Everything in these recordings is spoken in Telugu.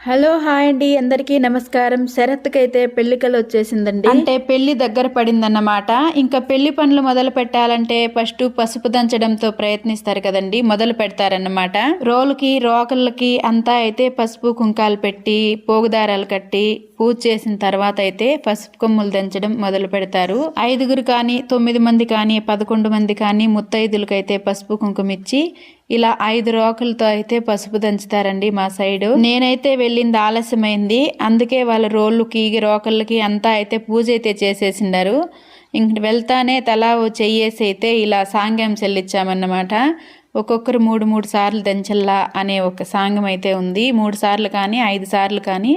హలో హాయ్ అండి. అందరికీ నమస్కారం. శరత్కైతే పెళ్ళికలు వచ్చేసిందండి. అంటే పెళ్ళి దగ్గర పడిందన్నమాట. ఇంకా పెళ్ళి పనులు మొదలు పెట్టాలంటే ఫస్ట్ పసుపు దంచడంతో ప్రయత్నిస్తారు కదండి. మొదలు పెడతారన్నమాట. రోలుకి రోకళ్ళకి అంతా అయితే పసుపు కుంకాలు పెట్టి పోగుదారాలు కట్టి పూజ చేసిన తర్వాత అయితే పసుపు కొమ్ములు దంచడం మొదలు పెడతారు. ఐదుగురు కానీ తొమ్మిది మంది కానీ పదకొండు మంది కానీ ముత్తైదులకైతే పసుపు కుంకుమ ఇచ్చి ఇలా ఐదు రోకలతో అయితే పసుపు దంచుతారండి మా సైడు. నేనైతే వెళ్ళింది ఆలస్యమైంది. అందుకే వాళ్ళ రోళ్ళకి రోకళ్ళకి అంతా అయితే పూజ అయితే చేసేసిండారు. ఇంక వెళ్తానే తలా చెయ్యేసి అయితే ఇలా సాంగ్యం చెల్లించామన్నమాట ఒక్కొక్కరు మూడు మూడు సార్లు దంచల్లా అనే ఒక సాంగం అయితే ఉంది. మూడు సార్లు కానీ ఐదు సార్లు కానీ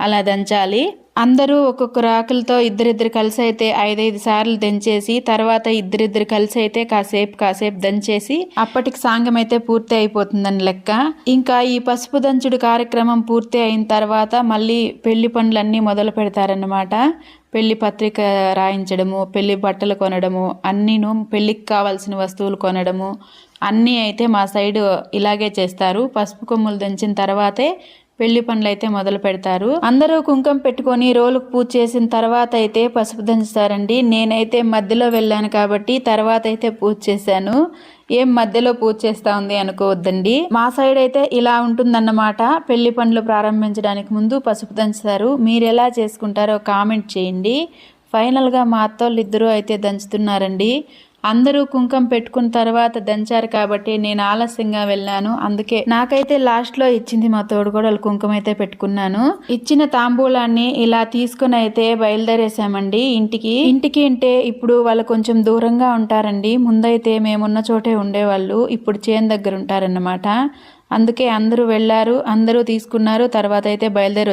అలా దంచాలి. అందరూ ఒక్కొక్క రాకులతో ఇద్దరిద్దరు కలిసి అయితే ఐదైదు సార్లు దంచేసి తర్వాత ఇద్దరిద్దరు కలిసి అయితే కాసేపు కాసేపు దంచేసి అప్పటికి సాంగం అయితే పూర్తి అయిపోతుందని లెక్క. ఇంకా ఈ పసుపు దంచుడు కార్యక్రమం పూర్తి అయిన తర్వాత మళ్ళీ పెళ్ళి పనులన్నీ మొదలు పెడతారన్నమాట. పెళ్ళి పత్రిక రాయించడము పెళ్ళి బట్టలు కొనడము అన్నీను పెళ్ళికి కావాల్సిన వస్తువులు కొనడము అన్నీ అయితే మా సైడు ఇలాగే చేస్తారు. పసుపు కొమ్ములు దంచిన తర్వాతే పెళ్ళి పనులు అయితే మొదలు పెడతారు. అందరూ కుంకం పెట్టుకొని రోలుకు పూజ చేసిన తర్వాత అయితే పసుపు దంచుతారండి. నేనైతే మధ్యలో వెళ్ళాను కాబట్టి తర్వాత అయితే పూజ చేశాను. ఏం మధ్యలో పూజ చేస్తా ఉంది అనుకోవద్దండి. మా సైడ్ అయితే ఇలా ఉంటుందన్నమాట. పెళ్ళి పనులు ప్రారంభించడానికి ముందు పసుపు దంచుతారు. మీరు ఎలా చేసుకుంటారో కామెంట్ చేయండి. ఫైనల్గా మా అత్తోళ్ళు ఇద్దరూ అయితే దంచుతున్నారండి. అందరూ కుంకం పెట్టుకున్న తర్వాత దంచారు కాబట్టి నేను ఆలస్యంగా వెళ్ళాను. అందుకే నాకైతే లాస్ట్లో ఇచ్చింది మా తోడుగోడలు కుంకుమ అయితే పెట్టుకున్నాను. ఇచ్చిన తాంబూలాన్ని ఇలా తీసుకుని అయితే బయలుదేరేసామండి ఇంటికి ఇంటికి అంటే ఇప్పుడు వాళ్ళు కొంచెం దూరంగా ఉంటారండి. ముందైతే మేమున్న చోటే ఉండేవాళ్ళు. ఇప్పుడు చేను దగ్గర ఉంటారన్నమాట. అందుకే అందరూ వెళ్ళారు అందరూ తీసుకున్నారు తర్వాత అయితే బయలుదేరి